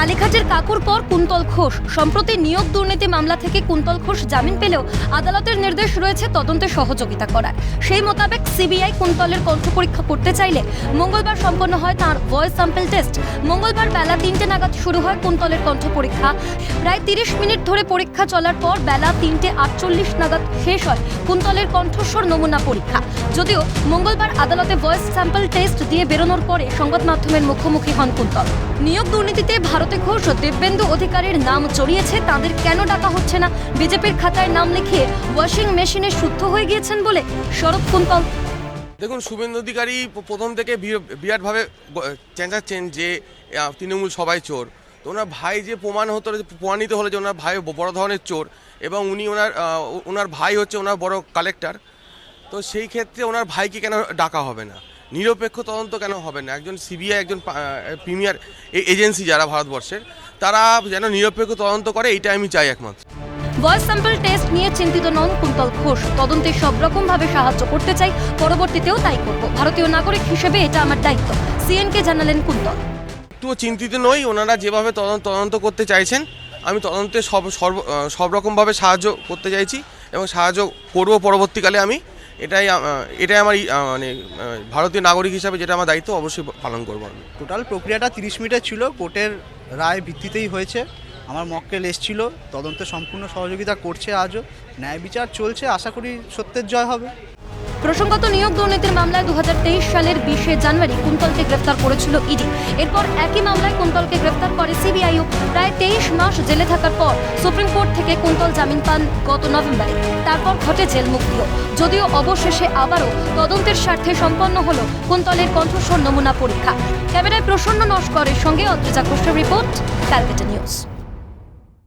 কালীঘাটের কাকুর পর কুন্তল ঘোষ। সম্প্রতি নিয়োগ দুর্নীতি মামলা থেকে কুন্তল ঘোষ জামিন পেলেও আদালতের নির্দেশ রয়েছে তদন্তে সহযোগিতা করার। সেই মোতাবেক সিবিআই কুন্তলের কণ্ঠ পরীক্ষা করতে চাইলে মঙ্গলবার সম্পন্ন হয় তার ভয়েস স্যাম্পল টেস্ট। মঙ্গলবার বেলা তিনটে নাগাদ শুরু হয় কুন্তলের কণ্ঠ পরীক্ষা। প্রায় তিরিশ মিনিট ধরে পরীক্ষা চলার পর বেলা তিনটে আটচল্লিশ নাগাদ শেষ হয় কুন্তলের কণ্ঠস্বর নমুনা পরীক্ষা। যদিও মঙ্গলবার আদালতে ভয়েস স্যাম্পল টেস্ট দিয়ে বেরোনোর পরে সংবাদ মাধ্যমের মুখোমুখি হন কুন্তল। নিয়োগ দুর্নীতিতে ভারতে ঘোষ ও দেববেন্দু অধিকারীর নাম চড়িয়েছে, তাদের কেন ডাকা হচ্ছে না? বিজেপির খাতায় নাম লিখিয়ে ওয়াশিং মেশিনে শুদ্ধ হয়ে গিয়েছেন বলে শরৎ কুন্তল দেখুন, শুভেন্দু অধিকারী প্রথম থেকে বিরাটভাবে চেঁচাচ্ছেন যে তৃণমূল সবাই চোর। তো ওনার ভাই যে প্রমাণ হতো প্রমাণিত হলো যে ওনার ভাই বড় ধরনের চোর এবং উনি ওনার ওনার ভাই হচ্ছে ওনার বড় কালেক্টর তো সেই ক্ষেত্রে ওনার ভাইকে কেন ডাকা হবে না? নিরপেক্ষ তদন্ত কেন হবে না? একজন সিবিআই একজন প্রিমিয়ার এজেন্সি যারা ভারতবর্ষের তারা যেন নিরপেক্ষ তদন্ত করে এইটা আমি চাই একমাত্র। ভয়েস স্যাম্পল টেস্ট নিয়ে চিন্তিত নন কুন্তল ঘোষ। তদন্তে সব রকম ভাবে সাহায্য করতে চাই পরবর্তীতেও তাই করব। ভারতীয় নাগরিক হিসেবে এটা আমার দায়িত্ব সিএনকে জানালেন কুন্তল। একটুও চিন্তিত নই ওনারা যেভাবে তদন্ত তদন্ত করতে চাইছেন আমি তদন্তে সব সর্ব সব রকমভাবে সাহায্য করতে চাইছি এবং সাহায্য করব পরবর্তীকালে আমি। এটাই এটাই আমার মানে ভারতীয় নাগরিক হিসাবে যেটা আমার দায়িত্ব, অবশ্যই পালন করব আমি। টোটাল প্রক্রিয়াটা তিরিশ মিনিটের ছিল, কোর্টের রায় ভিত্তিতেই হয়েছে। আমার মক্কেল এসছিল, তদন্তে সম্পূর্ণ সহযোগিতা করছে আজও। ন্যায় বিচার চলছে, আশা করি সত্যের জয় হবে। প্রসঙ্গত নিয়োগ দুর্নীতির মামলায় দু হাজার তেইশ সালের বিশে জানুয়ারি কুন্তলকে গ্রেফতার করেছিল ইডি। এরপর একই মামলায় কুন্তলকে গ্রেফতার করে সিবিআইও প্রায় তেইশ মাস জেলে থাকার পর সুপ্রিম কোর্ট থেকে কুন্তল জামিন পান গত নভেম্বরে। তারপর ঘটে জেল মুক্তিও যদিও অবশেষে আবারও তদন্তের স্বার্থে সম্পন্ন হল কুন্তলের কণ্ঠস্বর নমুনা পরীক্ষা। ক্যামেরায় প্রসন্ন নস্করের সঙ্গে অদ্রিজা ঘোষের রিপোর্ট, ক্যালকাটা নিউজ।